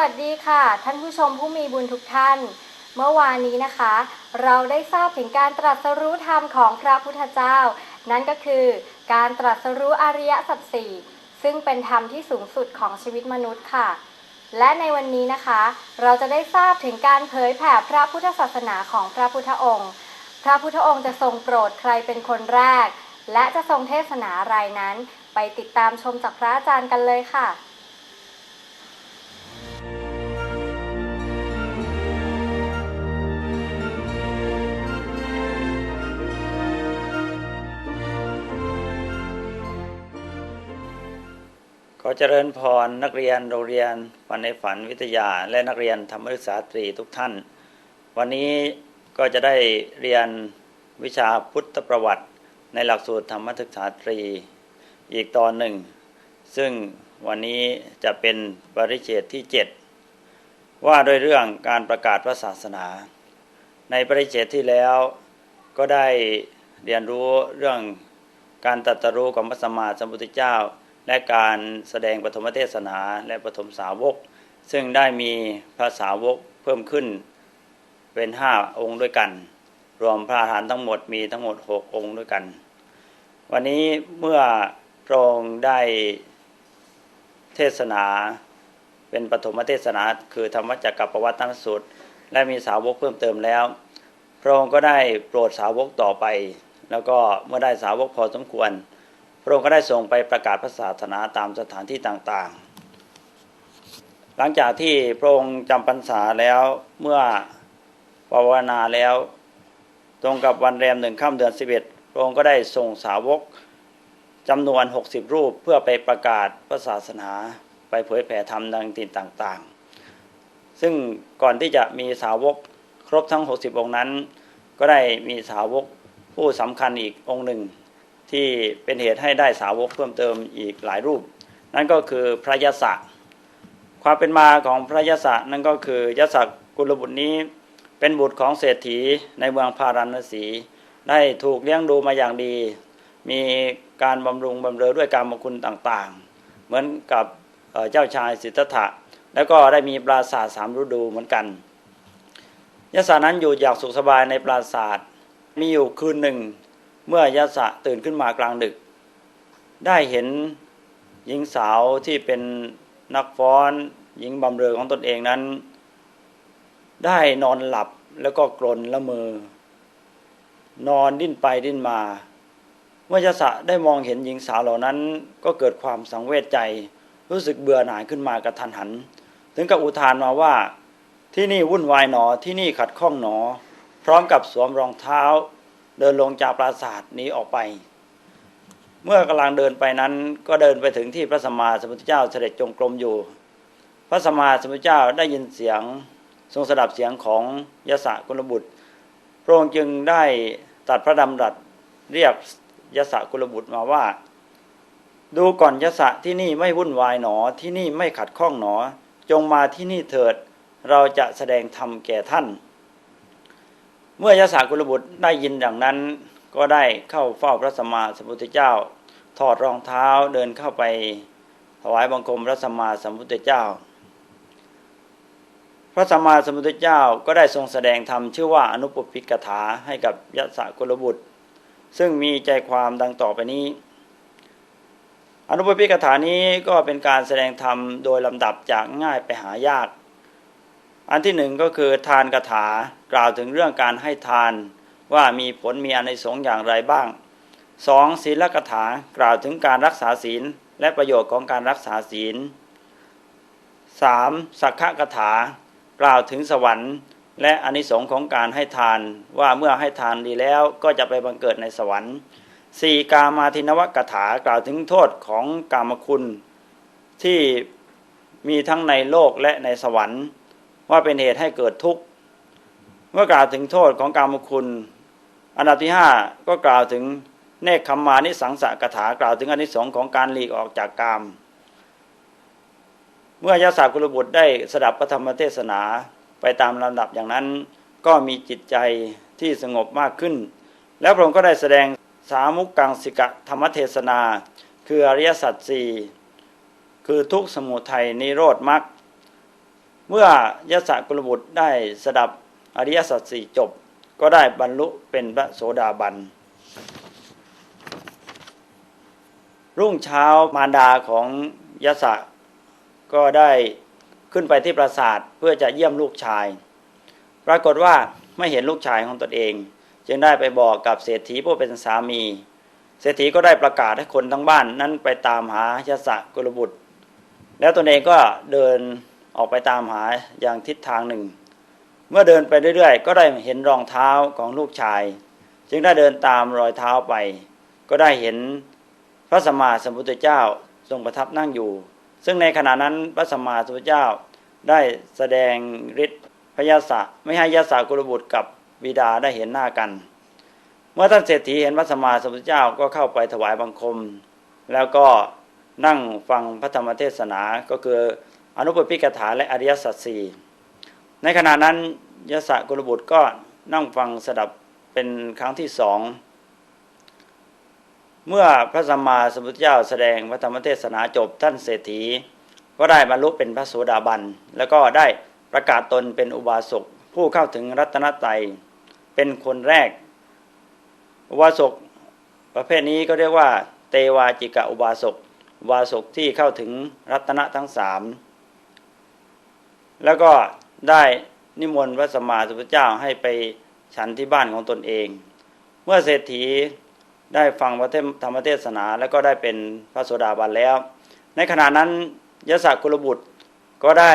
วัสดีค่ะ ท่านผู้ชมผู้มีบุญทุกท่าน เมื่อวานนี้นะคะ เราได้ทราบถึงการตรัสรู้ธรรมของพระพุทธเจ้า นั่นก็คือการตรัสรู้อริยสัจสี่ซึ่งเป็นธรรมที่สูงสุดของชีวิตมนุษย์ค่ะ และในวันนี้นะคะ เราจะได้ทราบถึงการเผยแผ่พระพุทธศาสนาของพระพุทธองค์ พระพุทธองค์จะทรงโปรดใครเป็นคนแรก และจะทรงเทศนาอะไรนั้น ไปติดตามชมจากพระอาจารย์กันเลยค่ะ ขอเจริญพรนักเรียนโรงเรียนฝันในฝันวิทยา และนักเรียนธรรมศึกษาตรีทุกท่าน วันนี้ก็จะได้เรียนวิชาพุทธประวัติ ในหลักสูตรธรรมศึกษาตรีอีกตอนหนึ่ง ซึ่งวันนี้จะเป็นปริเชตที่ 7 ว่าด้วยเรื่องการประกาศพระศาสนา ในปริเชตที่แล้วก็ได้เรียนรู้เรื่องการตรัสรู้ของพระสัมมาสัมพุทธเจ้า และการแสดงปฐมเทศนาและปฐมสาวก ซึ่งได้มีพระสาวกเพิ่มขึ้นเป็นห้าองค์ด้วยกัน รวมพระอรหันทั้งหมดมีทั้งหมดหกองค์ด้วยกัน วันนี้เมื่อพระองค์ได้เทศนาเป็นปฐมเทศนาคือธรรมจักรกับปวัตตนสูตร และมีสาวกเพิ่มเติมแล้ว พระองค์ก็ได้โปรดสาวกต่อไป แล้วก็เมื่อได้สาวกพอสมควร พระองค์ก็ได้ส่งไปประกาศพระศาสนาตามสถานที่ต่างๆ หลังจากที่พระองค์จำพรรษาแล้วเมื่อภาวนาแล้ว ตรงกับวันแรมหนึ่งค่ำเดือนสิบเอ็ดพระองค์ก็ได้ส่งสาวกจำนวน 60 รูปเพื่อไปประกาศพระศาสนาไปเผยแผ่ธรรมดังตินต่างๆ ซึ่งก่อนที่จะมีสาวกครบทั้ง 60 องค์นั้น ก็ได้มีสาวกผู้สำคัญอีกองค์หนึ่ง ที่เป็นเหตุให้ได้สาวกเพิ่มเติมอีกหลายรูป นั่นก็คือพระยศะความเป็นมาของพระยศะนั่นก็คือยศกุลบุตรนี้เป็นบุตรของเศรษฐีในเมืองพาราณสี ได้ถูกเลี้ยงดูมาอย่างดี มีการบำรุงบำเรอด้วยการมคุณต่างๆ เหมือนกับเจ้าชายสิทธัตถะ แล้วก็ได้มีปราสาทสามฤดูเหมือนกันยศนั้นอยู่อย่างสุขสบายในปราสาทมีอยู่คืนหนึ่ง เมื่อยะสะตื่นขึ้นมากลางดึก ได้เห็นหญิงสาวที่เป็นนักฟ้อนหญิงบำเรอของตนเองนั้น ได้นอนหลับแล้วก็กลนละเมอนอนดิ้นไปดิ้นมา เมื่อยะสะได้มองเห็นหญิงสาวเหล่านั้น ก็เกิดความสังเวชใจ รู้สึกเบื่อหน่ายขึ้นมากระทันหัน ถึงกับอุทานมาว่าที่นี่วุ่นวายหนอที่นี่ขัดข้องหนอ พร้อมกับสวมรองเท้า เดินลงจากปราสาทนี้ออกไป เมื่อกำลังเดินไปนั้น ก็เดินไปถึงที่พระสัมมาสัมพุทธเจ้าเสด็จจงกรมอยู่ พระสัมมาสัมพุทธเจ้าได้ยินเสียงทรงสดับเสียงของยศกุลบุตร พระองค์จึงได้ตัดพระดำรัสเรียกยศกุลบุตรมาว่า ดูก่อนยศที่นี่ไม่วุ่นวายหนอที่นี่ไม่ขัดข้องหนอ จงมาที่นี่เถิด เราจะแสดงธรรมแก่ท่าน เมื่อยศกุลบุตรได้ยินอย่างนั้น ก็ได้เข้าเฝ้าพระสัมมาสัมพุทธเจ้า ถอดรองเท้าเดินเข้าไปถวายบังคมพระสัมมาสัมพุทธเจ้า พระสัมมาสัมพุทธเจ้าก็ได้ทรงแสดงธรรมชื่อว่าอนุปปิกถาให้กับยศกุลบุตร ซึ่งมีใจความดังต่อไปนี้ อนุปปิกถานี้ก็เป็นการแสดงธรรมโดยลำดับจากง่ายไปหายาก อันที่หนึ่งก็คือทานกถากล่าวถึงเรื่องการให้ทานว่ามีผลมีอนิสงส์อย่างไรบ้างสองศีลกถากล่าวถึงการรักษาศีลและประโยชน์ของการรักษาศีลสามสักขะกถากล่าวถึงสวรรค์และอนิสงส์ของการให้ทานว่าเมื่อให้ทานดีแล้วก็จะไปบังเกิดในสวรรค์สี่กามาทินวกถากล่าวถึงโทษของกามคุณที่มีทั้งในโลกและในสวรรค์ ว่าเป็นเหตุให้เกิดทุกข์เมื่อกล่าวถึงโทษของกามคุณ อันดับที่ห้าก็กล่าวถึงเนคขมานิสังสะกถากล่าวถึงอนิสงส์ของการหลีกออกจากกามเมื่อยาสากุลบุตรได้สดับพระธรรมเทศนาไปตามลำดับอย่างนั้น ก็มีจิตใจที่สงบมากขึ้น แล้วพระองค์ก็ได้แสดงสามุกกังสิกะธรรมเทศนา คืออริยสัจสี่คือทุกสมุทัยนิโรธมรรค เมื่อยศกุลบุตรได้สดับอริยสัจสี่จบ ก็ได้บรรลุเป็นพระโสดาบัน รุ่งเช้ามารดาของยศก็ได้ขึ้นไปที่ปราสาทเพื่อจะเยี่ยมลูกชาย ปรากฏว่าไม่เห็นลูกชายของตนเอง จึงได้ไปบอกกับเศรษฐีผู้เป็นสามี เศรษฐีก็ได้ประกาศให้คนทั้งบ้านนั้นไปตามหายศกุลบุตร แล้วตนเองก็เดิน ออกไปตามหาอย่างทิศทางหนึ่ง เมื่อเดินไปเรื่อยๆ ก็ได้เห็นรองเท้าของลูกชาย จึงได้เดินตามรอยเท้าไป ก็ได้เห็นพระสัมมาสัมพุทธเจ้าทรงประทับนั่งอยู่ ซึ่งในขณะนั้นพระสัมมาสัมพุทธเจ้าได้แสดงฤทธิ์พยาศะไม่ให้ยาสากุลบุตรกับบิดาได้เห็นหน้ากัน เมื่อท่านเศรษฐีเห็นพระสัมมาสัมพุทธเจ้าก็เข้าไปถวายบังคม แล้วก็นั่งฟังพระธรรมเทศนาก็คือ อนุปปิกถาและอริยสัจสี่ในขณะนั้นยศกุลบุตรก็นั่งฟังสดับเป็นครั้งที่สอง เมื่อพระสัมมาสัมพุทธเจ้าแสดงพระธรรมเทศนาจบท่านเศรษฐี ก็ได้บรรลุเป็นพระโสดาบัน แล้วก็ได้ประกาศตนเป็นอุบาสกผู้เข้าถึงรัตนตรัยเป็นคนแรก อุบาสกประเภทนี้ก็เรียกว่า เตวาจิกะอุบาสกอุบาสกที่เข้าถึงรัตนะทั้งสาม แล้วก็ได้นิมนต์พระสมมาสัมพุทธเจ้าให้ไปฉันที่บ้านของตนเอง เมื่อเศรษฐีได้ฟังพระธรรมเทศนา แล้วก็ได้เป็นพระโสดาบันแล้ว ในขณะนั้นยศกุลบุตรก็ได้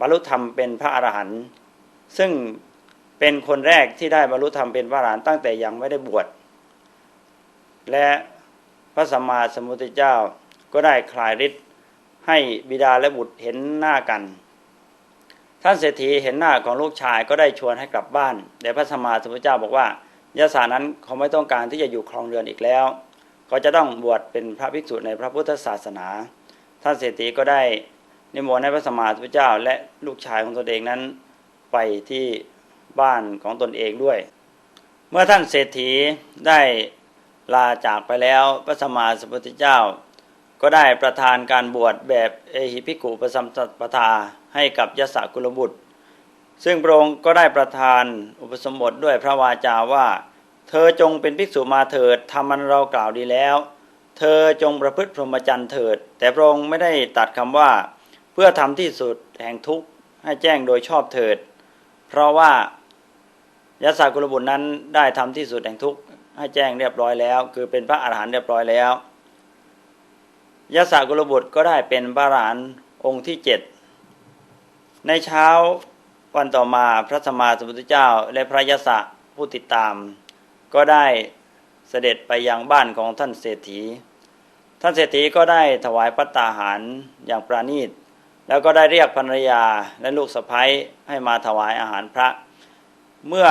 บรรลุธรรมเป็นพระอรหันต์ซึ่งเป็นคนแรกที่ได้บรรลุธรรมเป็นพระอรหันต์ตั้งแต่ยังไม่ได้บวชและพระสัมมาสัมพุทธเจ้าก็ได้คลายฤทธิ์ให้บิดาและบุตรเห็นหน้ากัน ท่านเศรษฐีเห็นหน้าของลูกชายก็ได้ชวนให้กลับบ้านแต่พระสมมาสัมพุทธเจ้าบอกว่ายศานั้นเขาไม่ต้องการที่จะอยู่ครองเรือนอีกแล้วเขาจะต้องบวชเป็นพระภิกษุในพระพุทธศาสนา ท่านเศรษฐีก็ได้นิมนต์ให้พระสมมาสัมพุทธเจ้า และลูกชายของตนเองนั้น ไปที่บ้านของตนเองด้วย เมื่อท่านเศรษฐีได้ลาจากไปแล้วพระสมมาสัมพุทธเจ้า ก็ได้ประทานการบวชแบบเอหิภิกุปสัมปทา ให้กับยศกุลบุตร ซึ่งพระองค์ก็ได้ประทานอุปสมบทด้วยพระวาจาว่า เธอจงเป็นภิกษุมาเถิดทำมันเรากล่าวดีแล้ว เธอจงประพฤติพรหมจรรย์เถิด แต่พระองค์ไม่ได้ตัดคำว่า เพื่อทำที่สุดแห่งทุกข์ให้แจ้งโดยชอบเถิด เพราะว่ายศกุลบุตรนั้นได้ทำที่สุดแห่งทุกข์ให้แจ้งเรียบร้อยแล้ว คือเป็นพระอาหารหันต์เรียบร้อยแล้วยศกุลบุตรก็ได้เป็นพระอรหันต์องค์ที่เจ็ด ในเช้าวันต่อมาพระสมมาสมุทธเจ้าและพระยศผู้ติดตาม ก็ได้เสด็จไปยังบ้านของท่านเศรษฐี ท่านเศรษฐีก็ได้ถวายพัตตาหารอย่างปราณีต แล้วก็ได้เรียกภรรยาและลูกสะพ้ยให้มาถวายอาหารพระ เมื่อ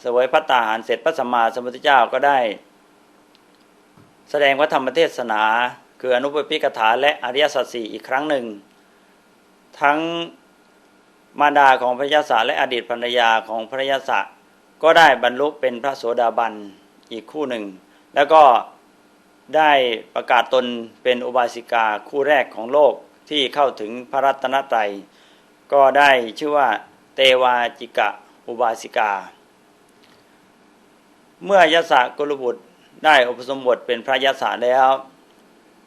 เสวยพัตตาหารเสร็จพระสมมาสมุทธเจ้าก็ได้ แสดงพระธรรมเทศนา คืออนุปปิกถาและอริยสัจสี่อีกครั้งหนึ่ง ทั้ง มารดาของพระยศและอดีตภรรยาของพระยศก็ได้บรรลุเป็นพระโสดาบันอีกคู่หนึ่ง แล้วก็ได้ประกาศตนเป็นอุบาสิกาคู่แรกของโลกที่เข้าถึงพระรัตนตรัย ก็ได้ชื่อว่าเตวาจิกะอุบาสิกา เมื่อยศกุลบุตรได้อุปสมบทเป็นพระยศแล้ว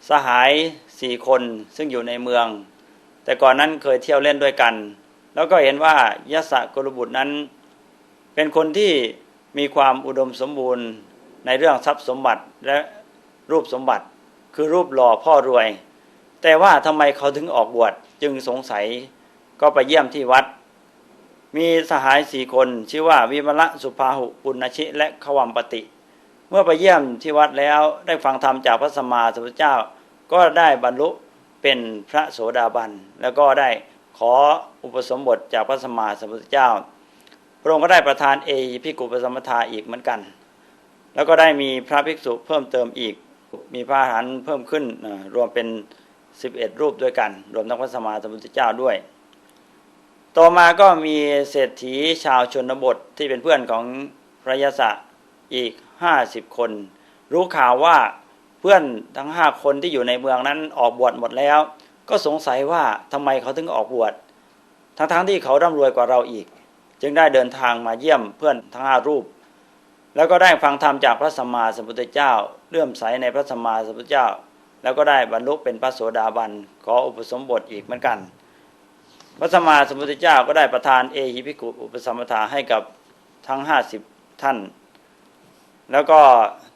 สหายสี่คนซึ่งอยู่ในเมือง แต่ก่อนนั้นเคยเที่ยวเล่นด้วยกัน แล้วก็เห็นว่ายศกุลบุตรนั้น เป็นคนที่มีความอุดมสมบูรณ์ในเรื่องทรัพย์สมบัติและรูปสมบัติ คือรูปหล่อพ่อรวย แต่ว่าทำไมเขาถึงออกบวชจึงสงสัยก็ไปเยี่ยมที่วัด มีสหายสี่คนชื่อว่าวิมละสุภาหุปุณชิและขวัมปติ เมื่อไปเยี่ยมที่วัดแล้วได้ฟังธรรมจากพระสัมมาสัมพุทธเจ้า ก็ได้บรรลุเป็นพระโสดาบัน แล้วก็ได้ ขออุปสมบทจากพระสัมมาสัมพุทธเจ้า พระองค์ก็ได้ประทานเอพิกุปสมทาอีกเหมือนกัน แล้วก็ได้มีพระภิกษุเพิ่มเติมอีก มีพระอรหันต์เพิ่มขึ้นรวมเป็น 11 รูปด้วยกัน รวมทั้งพระสัมมาสัมพุทธเจ้าด้วย ต่อมาก็มีเศรษฐีชาวชนบทที่เป็นเพื่อนของพระยศอีก 50 คน รู้ข่าวว่าเพื่อนทั้ง 5 คนที่อยู่ในเมืองนั้นออกบวชหมดแล้ว ก็สงสัยว่าทำไมเขาถึงออกบวชทั้งๆที่เขาร่ำรวยกว่าเราอีก จึงได้เดินทางมาเยี่ยมเพื่อนทั้งห้ารูป แล้วก็ได้ฟังธรรมจากพระสัมมาสัมพุทธเจ้าเลื่อมใสในพระสัมมาสัมพุทธเจ้า แล้วก็ได้บรรลุเป็นพระโสดาบันขออุปสมบทอีกเหมือนกัน พระสัมมาสัมพุทธเจ้าก็ได้ประทานเอหิภิกุอุปสมบทาให้กับทั้งห้าสิบท่าน แล้วก็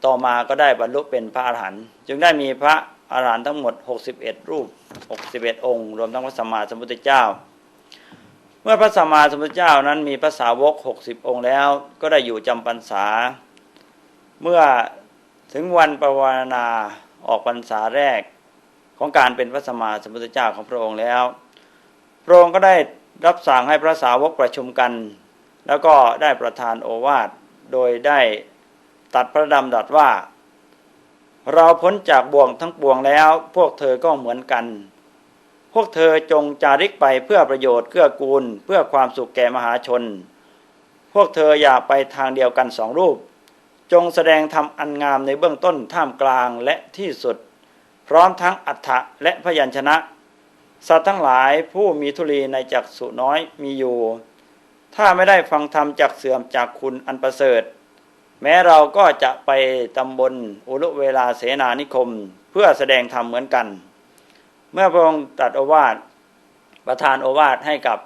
ต่อมาก็ได้บรรลุเป็นพระอรหันต์จึงได้มีพระ อรหันต์ทั้งหมด 61 รูป 61 องค์ รวมทั้งพระสัมมาสัมพุทธเจ้า เมื่อพระสัมมาสัมพุทธเจ้านั้นมีภาษาวก 60 องค์แล้ว ก็ได้อยู่จำพรรษา เมื่อถึงวันประวารณาออกพรรษาแรกของการเป็นพระสัมมาสัมพุทธเจ้าของพระองค์แล้ว พระองค์ก็ได้รับสั่งให้พระสาวกประชุมกัน แล้วก็ได้ประทานโอวาท โดยได้ตัดพระดำดัดว่า เราพ้นจากบ่วงทั้งปวงแล้ว พวกเธอก็เหมือนกัน พวกเธอจงจาริกไปเพื่อประโยชน์เกื้อกูล เพื่อความสุขแก่มหาชน พวกเธออย่าไปทางเดียวกันสองรูป จงแสดงธรรมอันงามในเบื้องต้นท่ามกลางและที่สุด พร้อมทั้งอัฏฐะและพยัญชนะ สัตว์ทั้งหลายผู้มีทุลีในจักสุน้อยมีอยู่ ถ้าไม่ได้ฟังธรรมจากเสื่อมจากคุณอันประเสริฐ แม้เราก็จะไปตำบลอุลุเวลาเสนานิคม เพื่อแสดงธรรมเหมือนกัน เมื่อพระองค์ตัดโอวาทประทานโอวาทให้กับ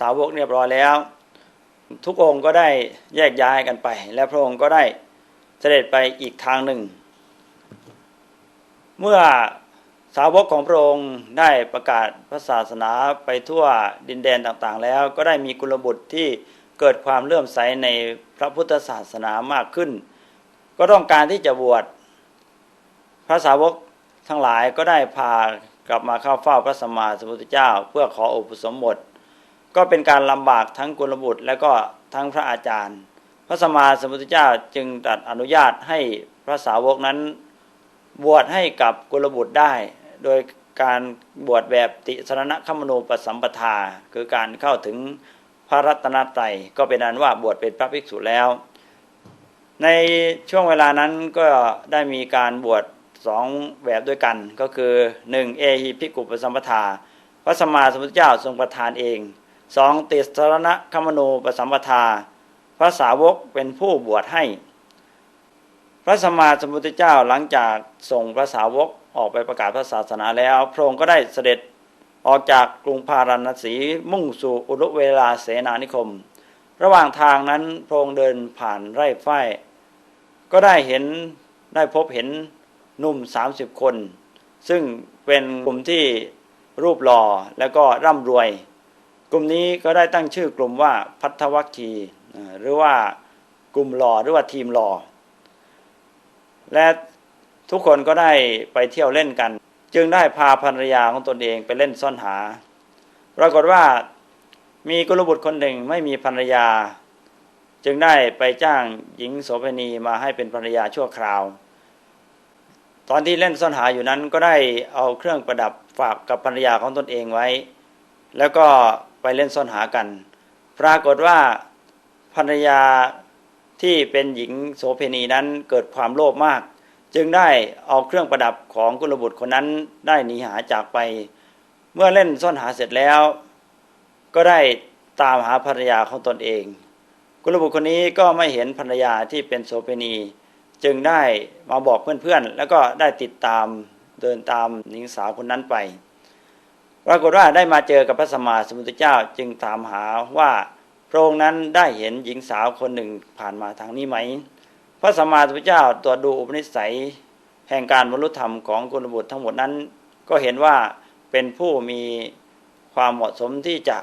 สาวกเรียบร้อยแล้ว ทุกองค์ก็ได้แยกย้ายกันไป และพระองค์ก็ได้เสด็จไปอีกทางหนึ่ง เมื่อสาวกของพระองค์ได้ประกาศพระศาสนาไปทั่วดินแดนต่างๆ แล้วก็ได้มีกุลบุตรที่ เกิดความเลื่อมใสในพระพุทธศาสนามากขึ้น ก็ต้องการที่จะบวชพระสาวกทั้งหลายก็ได้พากลับมาเข้าเฝ้าพระสัมมาสัมพุทธเจ้า เพื่อขออุปสมบท ก็เป็นการลำบากทั้งกุลบุตร และก็ทั้งพระอาจารย์ พระสัมมาสัมพุทธเจ้าจึงตรัสอนุญาตให้พระสาวกนั้น บวชให้กับกุลบุตรได้ โดยการบวชแบบติสรณคมโนปสัมปทา คือการเข้าถึง ระรัตนตรัยก็เป็นอันว่าบวชเป็นพระภิกษุแล้ว ในช่วงเวลานั้นก็ได้มีการบวชสองแบบด้วยกัน ก็คือหนึ่งเอหิภิกขุปสัมปทา พระสมมาสมุทธเจ้าทรงประทานเองสองติสรณะคมโนปสัมปทา พระสาวกเป็นผู้บวชให้ พระสมมาสมุทธเจ้าหลังจากส่งพระสาวกออกไปประกาศพระศาสนาแล้ว พระองค์ก็ได้เสด็จ ออกจากกรุงพาราณสีมุ่งสู่อุรุเวลาเสนานิคม ระหว่างทางนั้นพระองค์เดินผ่านไร่ฝ้ายก็ได้เห็นได้พบเห็นหนุ่มสามสิบคน ซึ่งเป็นกลุ่มที่รูปหล่อแล้วก็ร่ำรวย กลุ่มนี้ก็ได้ตั้งชื่อกลุ่มว่าพัทธวัคคีหรือว่ากลุ่มหล่อหรือว่าทีมหล่อและทุกคนก็ได้ไปเที่ยวเล่นกัน จึงได้พาภรรยาของตนเองไปเล่นซ่อนหา ปรากฏว่ามีกุลบุตรคนหนึ่งไม่มีภรรยา จึงได้ไปจ้างหญิงโสเภณีมาให้เป็นภรรยาชั่วคราว ตอนที่เล่นซ่อนหาอยู่นั้นก็ได้เอาเครื่องประดับฝากกับภรรยาของตนเองไว้ แล้วก็ไปเล่นซ่อนหากัน ปรากฏว่าภรรยาที่เป็นหญิงโสเภณีนั้นเกิดความโลภมาก จึงได้เอาเครื่องประดับของกุลบุตรคนนั้นได้หนีหาจากไป เมื่อเล่นซ่อนหาเสร็จแล้ว ก็ได้ตามหาภรรยาของตนเอง กุลบุตรคนนี้ก็ไม่เห็นภรรยาที่เป็นโสเภณี จึงได้มาบอกเพื่อนๆ แล้วก็ได้ติดตามเดินตามหญิงสาวคนนั้นไป ปรากฏว่าได้มาเจอกับพระสมมาสมุทธเจ้าจึงถามหาว่าพระองค์นั้นได้เห็นหญิงสาวคนหนึ่งผ่านมาทางนี้ไหม พระสัมมาสัมพุทธเจ้าตรวจดูอุปนิสัยแห่งการบรรลุธรรมของกุลบุตรทั้งหมดนั้น ก็เห็นว่าเป็นผู้มีความเหมาะสมที่จะ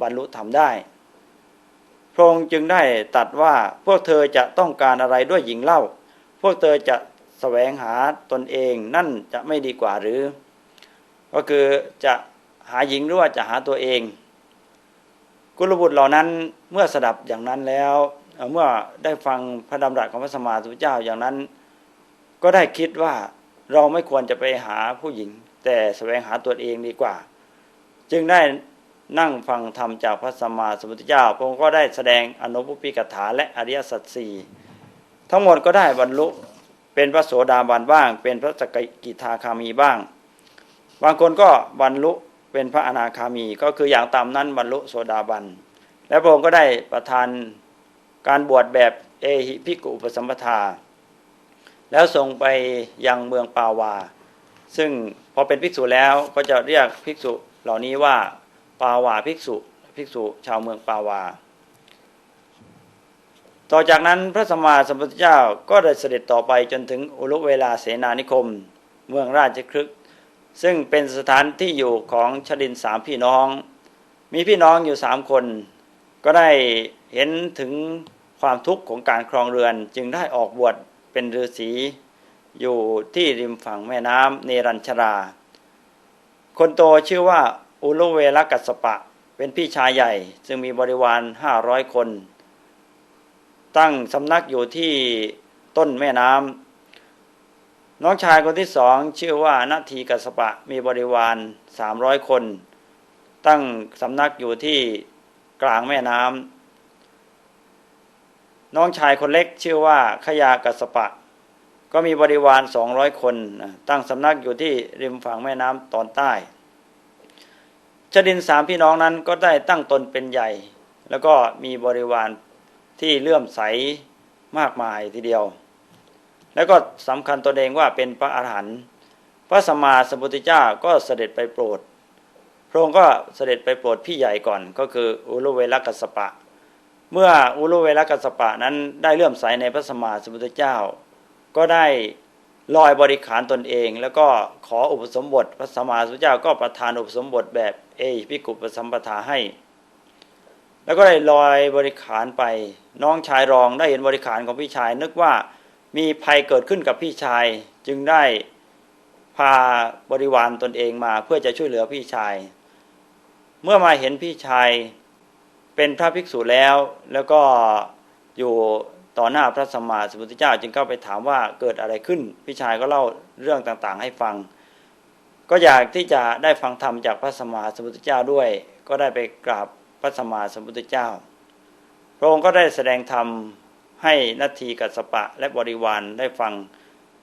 บรรลุธรรมได้พระองค์จึงได้ตัดว่าพวกเธอจะต้องการอะไรด้วยหญิงเล่า พวกเธอจะแสวงหาตนเองนั่นจะไม่ดีกว่าหรือ ก็คือจะหาหญิงหรือว่าจะหาตัวเอง กุลบุตรเหล่านั้นเมื่อสดับอย่างนั้นแล้ว เมื่อได้ฟังพระดำรัสของพระสมมาสุเจ้าอย่างนั้น ก็ได้คิดว่าเราไม่ควรจะไปหาผู้หญิง แต่แสวงหาตัวเองดีกว่า จึงได้นั่งฟังธรรมจากพระสมมาสมุทธเจ้าพระองค์ก็ได้แสดงอนุปุพิกถาและอริยสัจสี่ทั้งหมดก็ได้บรรลุเป็นพระโสดาบันบ้าง เป็นพระสกกิทาคามีบ้าง บางคนก็บรรลุเป็นพระอนาคามีก็คืออย่างต่ำนั้นบรรลุโสดาบัน และพระองค์ก็ได้ประทาน การบวชแบบเอหิภิกุอุปสัมปทา แล้วส่งไปยังเมืองปาวา ซึ่งพอเป็นภิกษุแล้วก็จะเรียกภิกษุเหล่านี้ว่าปาวาภิกษุภิกษุชาวเมืองปาวา ต่อจากนั้นพระสัมมาสัมพุทธเจ้าก็ได้เสด็จต่อไปจนถึงอุรุเวลาเสนานิคม เมืองราชครึก ซึ่งเป็นสถานที่อยู่ของชดินสามพี่น้อง มีพี่น้องอยู่สามคน ก็ได้เห็นถึง ความทุกข์ของการครองเรือนจึงได้ออกบวชเป็นฤาษีอยู่ที่ริมฝั่งแม่น้ำเนรัญชรา คนโตชื่อว่าอุลุเวลกัสปะ เป็นพี่ชายใหญ่ ซึ่งมีบริวารห้าร้อยคน ตั้งสำนักอยู่ที่ต้นแม่น้ำน้องชายคนที่สองชื่อว่านาทีกัสสปะมีบริวารสามร้อยคน ตั้งสำนักอยู่ที่กลางแม่น้ำ น้องชายคนเล็กชื่อว่าขยากัสปะ ก็มีบริวารสองร้อยคนนะตั้งสำนักอยู่ที่ริมฝั่งแม่น้ำตอนใต้ชดินสามพี่น้องนั้นก็ได้ตั้งตนเป็นใหญ่ แล้วก็มีบริวารที่เลื่อมใสมากมายทีเดียว แล้วก็สำคัญตนเองว่าเป็นพระอาหารหันต์พระสมมาสัมพุทธเจ้าก็เสด็จไปโปรด พระองค์ก็เสด็จไปโปรดพี่ใหญ่ก่อนก็คืออุลเวลกัสปะ เมื่ออุลุเวลกัสสปะนั้นได้เลื่อมใสในพระสมมาสมุทธเจ้า ก็ได้ลอยบริขารตนเอง แล้วก็ขออุปสมบทพระสมมาสมุทธเจ้าก็ประทานอุปสมบทแบบเอพิกุปสัมปทาให้ แล้วก็ได้ลอยบริขารไปน้องชายรองได้เห็นบริขารของพี่ชาย นึกว่ามีภัยเกิดขึ้นกับพี่ชายจึงได้พาบริวารตนเองมาเพื่อจะช่วยเหลือพี่ชาย เมื่อมาเห็นพี่ชาย เป็นพระภิกษุแล้ว แล้วก็อยู่ต่อหน้าพระสัมมาสัมพุทธเจ้า จึงเข้าไปถามว่าเกิดอะไรขึ้น พี่ชายก็เล่าเรื่องต่างๆ ให้ฟัง ก็อยากที่จะได้ฟังธรรมจากพระสัมมาสัมพุทธเจ้าด้วย ก็ได้ไปกราบพระสัมมาสัมพุทธเจ้า พระองค์ก็ได้แสดงธรรมให้นาทีกัสสปะและบริวารได้ฟัง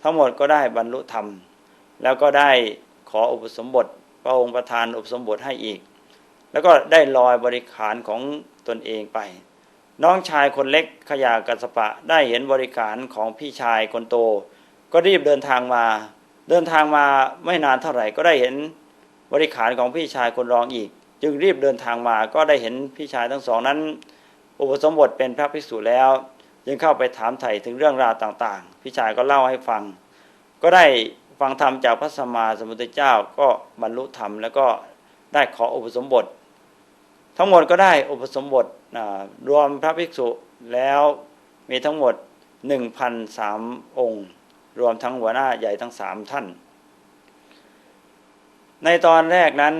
ทั้งหมดก็ได้บรรลุธรรม แล้วก็ได้ขออุปสมบท พระองค์ประทานอุปสมบทให้อีก แล้วก็ได้ลอยบริขารของตนเองไป น้องชายคนเล็กขยากัสปะได้เห็นบริขารของพี่ชายคนโต ก็รีบเดินทางมา เดินทางมาไม่นานเท่าไหร่ก็ได้เห็นบริขารของพี่ชายคนรองอีก จึงรีบเดินทางมาก็ได้เห็นพี่ชายทั้งสองนั้น อุปสมบทเป็นพระภิกษุแล้ว จึงเข้าไปถามไถ่ถึงเรื่องราวต่างๆ พี่ชายก็เล่าให้ฟัง ก็ได้ฟังธรรมจากพระสัมมาสัมพุทธเจ้าก็บรรลุธรรมแล้วก็ได้ขออุปสมบท ทั้งหมดก็ได้อุปสมบทรวมพระภิกษุแล้วมีทั้งหมดหนึ่งพันสามองค์ รวมทั้งหัวหน้าใหญ่ทั้งสามท่าน ในตอนแรกนั้น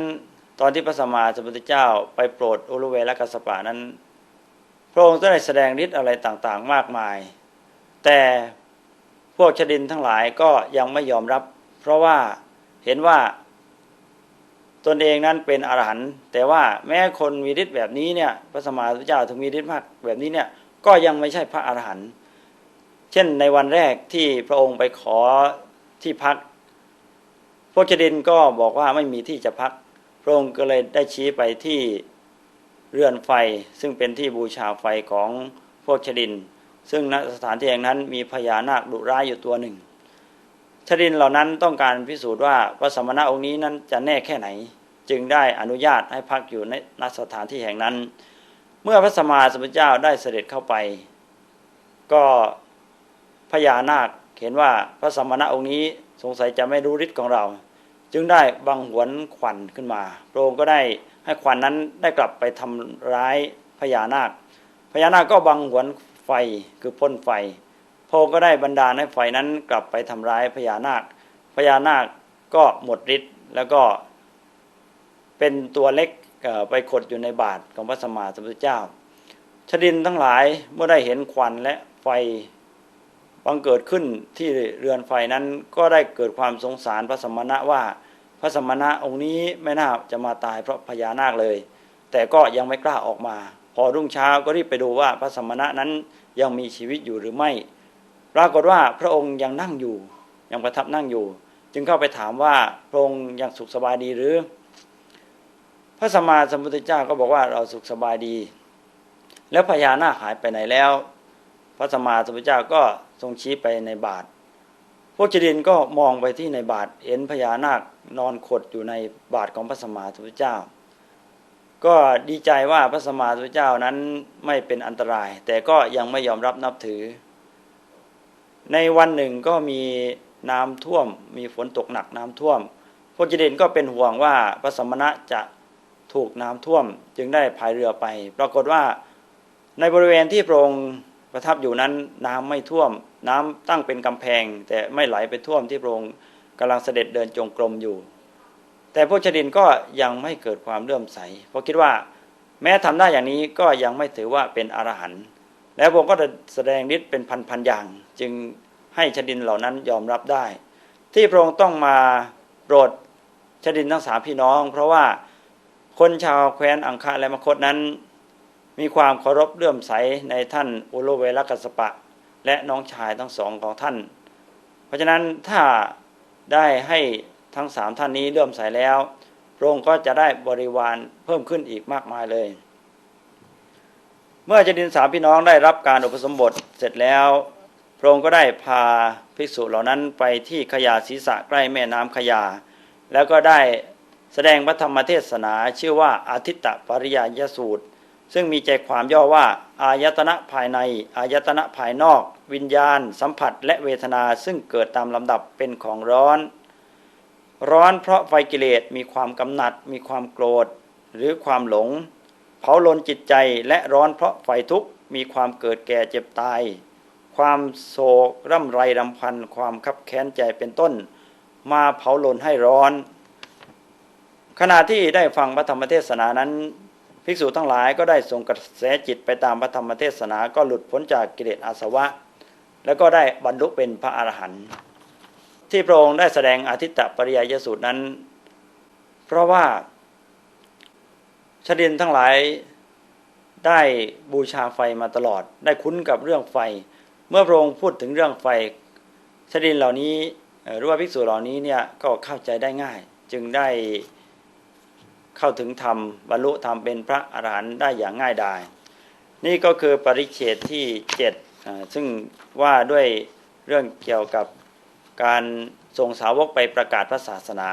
ตอนที่พระสัมมาสัมพุทธเจ้าไปโปรดอุลุเวลกัสปะนั้น พระองค์ได้แสดงฤทธิ์อะไรต่างๆ มากมาย แต่พวกชดินทั้งหลายก็ยังไม่ยอมรับ เพราะว่าเห็นว่า ตนเองนั้นเป็นอรหันต์แต่ว่าแม้คนมีฤทธิ์แบบนี้เนี่ยพระสมมาสัเจ้าถึงมีฤทธิ์มากแบบนี้เนี่ยก็ยังไม่ใช่พระอรหันต์เช่นในวันแรกที่พระองค์ไปขอที่พักพวกชดินก็บอกว่าไม่มีที่จะพัก พระองค์ก็เลยได้ชี้ไปที่เรือนไฟ ซึ่งเป็นที่บูชาไฟของพวกชดิน ซึ่งณสถานที่แห่งนั้นมีพญานาคดุร้ายอยู่ตัวหนึ่ง ชดินเหล่านั้นต้องการพิสูจน์ว่าพระสมณะองค์นี้นั้นจะแน่แค่ไหน จึงได้อนุญาตให้พักอยู่ในณสถานที่แห่งนั้น เมื่อพระสมมาสมุทธเจ้าได้เสด็จเข้าไป ก็พญานาคเห็นว่าพระสมณะองค์นี้สงสัยจะไม่รู้ฤทธิ์ของเรา จึงได้บังหวนขวัญขึ้นมาพระองค์ก็ได้ให้ขวัญนนั้นได้กลับไปทำร้ายพญานาคพญานาคก็บังหวนไฟคือพ่นไฟ พระก็ได้บรรดาให้ไฟนั้นกลับไปทำร้ายพญานาค พญานาคก็หมดฤทธิ์แล้วก็เป็นตัวเล็กไปขดอยู่ในบาทของพระสมมาสัมพุทธเจ้าชดินทั้งหลายเมื่อได้เห็นควันและไฟบังเกิดขึ้นที่เรือนไฟนั้นก็ได้เกิดความสงสารพระสมณะว่าพระสมณะองค์นี้ไม่น่าจะมาตายเพราะพญานาคเลย แต่ก็ยังไม่กล้าออกมา พอรุ่งเช้าก็รีบไปดูว่าพระสมณะนั้นยังมีชีวิตอยู่หรือไม่ ปรากฏว่าพระองค์ยังนั่งอยู่ ยังประทับนั่งอยู่ จึงเข้าไปถามว่าพระองค์ยังสุขสบายดีหรือ พระสัมมาสัมพุทธเจ้าก็บอกว่าเราสุขสบายดี แล้วพญานาคหายไปไหนแล้ว พระสัมมาสัมพุทธเจ้าก็ทรงชี้ไปในบาทพวกจดินก็มองไปที่ในบาทเห็นพญานาคนอนขดอยู่ในบาทของพระสัมมาสัมพุทธเจ้า ก็ดีใจว่าพระสัมมาสัมพุทธเจ้านั้นไม่เป็นอันตราย แต่ก็ยังไม่ยอมรับนับถือ ในวันหนึ่งก็มีน้ำท่วม มีฝนตกหนักน้ำท่วมพวกจดินก็เป็นห่วงว่าพระสมณะจะถูกน้ำท่วม จึงได้พายเรือไป ปรากฏว่าในบริเวณที่พระองค์ประทับอยู่นั้นน้ำไม่ท่วม น้ำตั้งเป็นกำแพง แต่ไม่ไหลไปท่วมที่พระองค์กำลังเสด็จเดินจงกรมอยู่ แต่พวกชดินก็ยังไม่เกิดความเลื่อมใส เพราะคิดว่า แม้ทำได้อย่างนี้ก็ยังไม่ถือว่าเป็นอรหันต์ แล้วพระองค์ก็จะแสดงฤทธิ์เป็นพันๆอย่าง จึงให้ชดินเหล่านั้นยอมรับได้ ที่พระองค์ต้องมาโปรดชดินทั้งสามพี่น้อง เพราะว่าคนชาวแคว้นอังคาและมคตนั้น มีความเคารพเลื่อมใสในท่านอุโลเวลกัสปะ และน้องชายทั้งสองของท่าน เพราะฉะนั้นถ้าได้ให้ทั้งสามท่านนี้เลื่อมใสแล้วพระองค์ก็จะได้บริวารเพิ่มขึ้นอีกมากมายเลย เมื่อเจดินสามพี่น้องได้รับการอุปสมบทเสร็จแล้ว พระองค์ก็ได้พาภิกษุเหล่านั้นไปที่ขยาศีสะใกล้แม่น้ำขยา แล้วก็ได้แสดงพระธรรมเทศนาชื่อว่าอาทิตตปริยายสูตร ซึ่งมีใจความย่อว่า อายตนะภายใน อายตนะภายนอก วิญญาณ สัมผัส และเวทนาซึ่งเกิดตามลำดับเป็นของร้อน ร้อนเพราะไฟกิเลสมีความกำหนัด มีความโกรธ หรือความหลง เผาลนจิตใจและร้อนเพราะไฟทุกข์มีความเกิดแก่เจ็บตาย ความโศกร่ำไรรำพันความคับแค้นใจเป็นต้น มาเผาลนให้ร้อน ขณะที่ได้ฟังพระธรรมเทศนานั้น ภิกษุทั้งหลายก็ได้ส่งกระแสจิตไปตามพระธรรมเทศนาก็หลุดพ้นจากกิเลสอาสวะ แล้วก็ได้บรรลุเป็นพระอรหันต์ที่พระองค์ได้แสดงอาทิตตปริยยสูตรนั้น เพราะว่า ชดินทั้งหลายได้บูชาไฟมาตลอด ได้คุ้นกับเรื่องไฟ เมื่อพระองค์พูดถึงเรื่องไฟชดินเหล่านี้หรือว่าภิกษุเหล่านี้เนี่ยก็เข้าใจได้ง่าย จึงได้เข้าถึงธรรมบรรลุธรรมเป็นพระอรหันต์ได้อย่างง่ายดาย นี่ก็คือปริเฉดที่เจ็ดซึ่งว่าด้วยเรื่องเกี่ยวกับการส่งสาวกไปประกาศพระศาสนา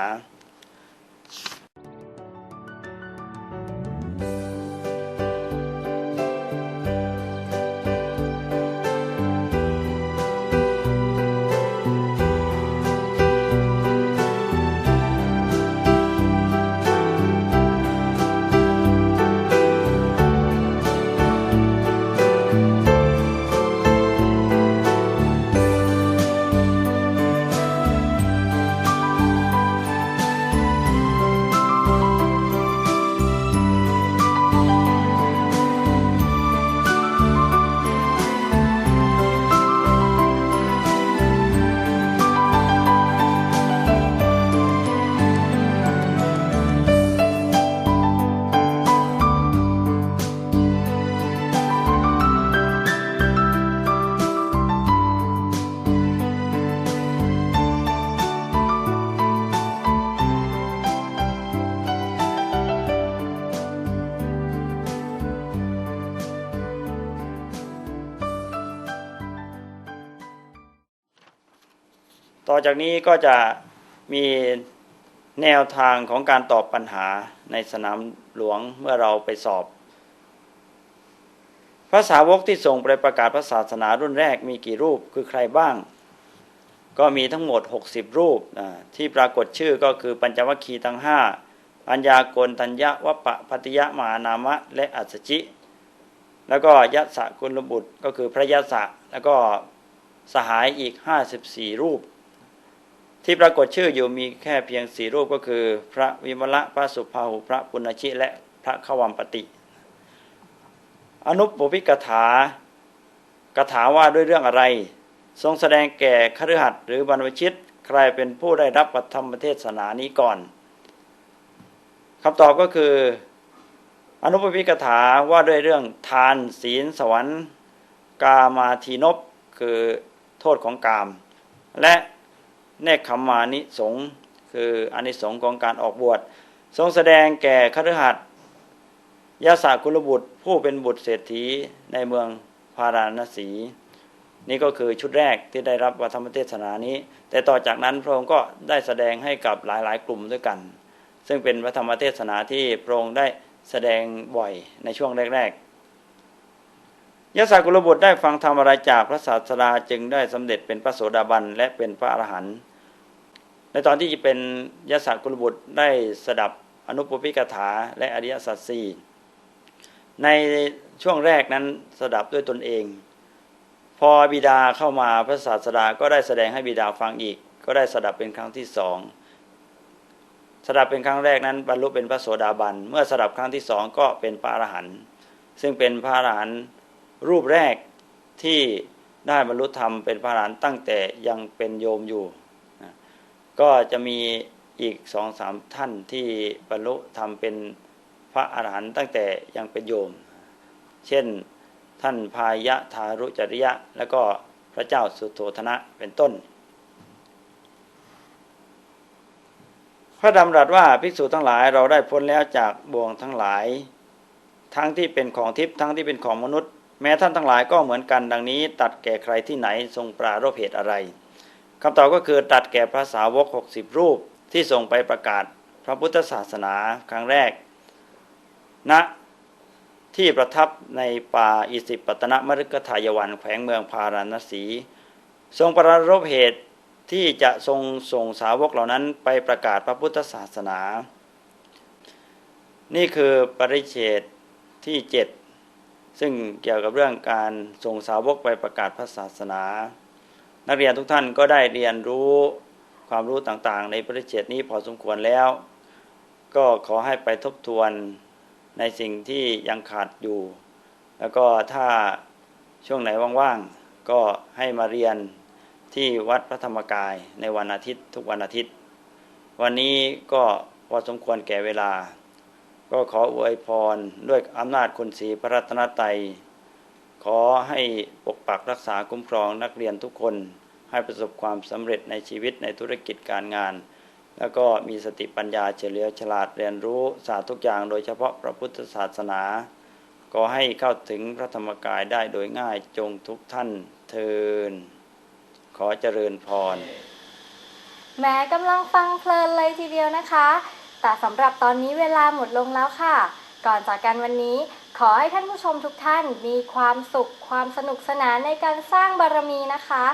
อจากนี้ก็จะมีแนวทางของการตอบปัญหาในสนามหลวงเมื่อเราไปสอบ พระสาวกที่ส่งไปประกาศพระศาสนารุ่นแรกมีกี่รูปคือใครบ้าง ก็มีทั้งหมด 60 รูปที่ปรากฏชื่อก็คือปัญจวัคคีย์ทั้ง 5 อัญญากลตัญญะวัปปะพัตยะมานามะ และอัสสชิแล้วก็ยัสสะกุลบุตรก็คือพระยัสสะแล้วก็สหายอีก 54 รูป ที่ปรากฏชื่ออยู่มีแค่เพียงสี่รูปก็คือ พระวิมละพระสุภาหุพระปุณณชิและพระขวัมปติ อนุปปิกถากถาว่าด้วยเรื่องอะไร ทรงแสดงแก่คฤหัสถ์หรือบรรพชิตใครเป็นผู้ได้รับปฐมเทศนานี้ก่อนคำตอบก็คือ อนุปปิกถาว่าด้วยเรื่องทานศีลสวรรค์ กามาทีนบคือโทษของกาม และ เนคขมมานิสงคืออานิสงของการออกบวช ทรงแสดงแก่คฤหัสถ์ยาสากุลบุตรผู้เป็นบุตรเศรษฐีในเมืองพาราณสี นี่ก็คือชุดแรกที่ได้รับวัธรรมเทศนานี้ แต่ต่อจากนั้นพระองค์ก็ได้แสดงให้กับหลายๆ กลุ่มด้วยกัน ซึ่งเป็นวัธรรมเทศนาที่พระองค์ได้แสดงบ่อยในช่วงแรก ๆยะสากุลบุตรได้ฟังธรรมอะไรจากพระศาสดาจึงได้สำเร็จเป็นพระโสดาบันและเป็นพระอรหันต์ ในตอนที่เป็นยะสากุลบุตรได้สดับอนุปปิกถาและอริยสัจสี่ในช่วงแรกนั้นสดับด้วยตนเอง พอบิดาเข้ามาพระศาสดาก็ได้แสดงให้บิดาฟังอีก ก็ได้สดับเป็นครั้งที่สองสดับเป็นครั้งแรกนั้นบรรลุเป็นพระโสดาบัน เมื่อสดับครั้งที่สองก็เป็นพระอรหันต์ซึ่งเป็นพระอรหันต์รูปแรกที่ได้บรรลุธรรมเป็นพระอรหันต์ตั้งแต่ยังเป็นโยมอยู่ ก็จะมีอีกสองสามท่านที่บรรลุธรรมเป็นพระอรหันต์ตั้งแต่ยังเป็นโยม เช่นท่านพายะทารุจริยะ แล้วก็พระเจ้าสุโธธนะเป็นต้น พระดำรัสว่าภิกษุทั้งหลายเราได้พ้นแล้วจากบ่วงทั้งหลาย ทั้งที่เป็นของทิพย์ทั้งที่เป็นของมนุษย์ แม้ท่านทั้งหลายก็เหมือนกันดังนี้ ตัดแก่ใครที่ไหนทรงปรารบเหตุอะไร คำตอบก็คือตัดแก่พระสาวก 60 รูปที่ส่งไปประกาศพระพุทธศาสนาครั้งแรกณนะที่ประทับในป่าอิสิปตนมฤคทายวันแขวงเมืองพาราณสี ทรงปรารบเหตุที่จะทรงส่งสาวกเหล่านั้นไปประกาศพระพุทธศาสนา นี่คือปริเฉดที่เจ็ดซึ่งเกี่ยวกับเรื่องการส่งสาวกไปประกาศพระศาสนา นักเรียนทุกท่านก็ได้เรียนรู้ความรู้ต่างๆ ในปริเฉดนี้พอสมควรแล้ว ก็ขอให้ไปทบทวนในสิ่งที่ยังขาดอยู่ แล้วก็ถ้าช่วงไหนว่างๆ ก็ให้มาเรียนที่วัดพระธรรมกายในวันอาทิตย์ทุกวันอาทิตย์ วันนี้ก็พอสมควรแก่เวลา ก็ขออวยพรด้วยอำนาจคุณศรีพระรัตนตรัยขอให้ปกปักรักษาคุ้มครองนักเรียนทุกคน ให้ประสบความสำเร็จในชีวิตในธุรกิจการงาน แล้วก็มีสติปัญญาเฉลียวฉลาดเรียนรู้ศาสตร์ทุกอย่างโดยเฉพาะพระพุทธศาสนา ก็ให้เข้าถึงพระธรรมกายได้โดยง่ายจงทุกท่านเทินขอเจริญพรแม้กำลังฟังเพลินเลยทีเดียวนะคะ แต่สำหรับตอนนี้เวลาหมดลงแล้วค่ะ ก่อนจากกันวันนี้ขอให้ท่านผู้ชมทุกท่านมีความสุขความสนุกสนานในการสร้างบารมีนะคะ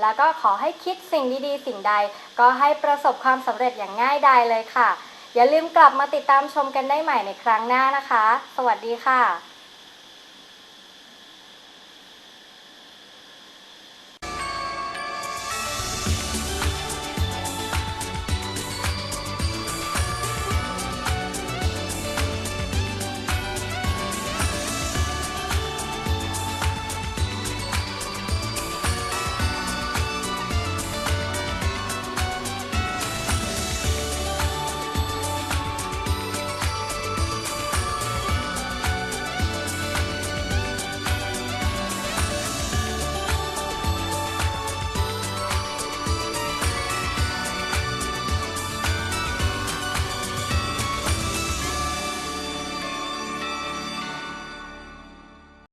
แล้วก็ขอให้คิดสิ่งดีๆ สิ่งใด ก็ให้ประสบความสำเร็จอย่างง่ายดายเลยค่ะ อย่าลืมกลับมาติดตามชมกันได้ใหม่ในครั้งหน้านะคะ สวัสดีค่ะ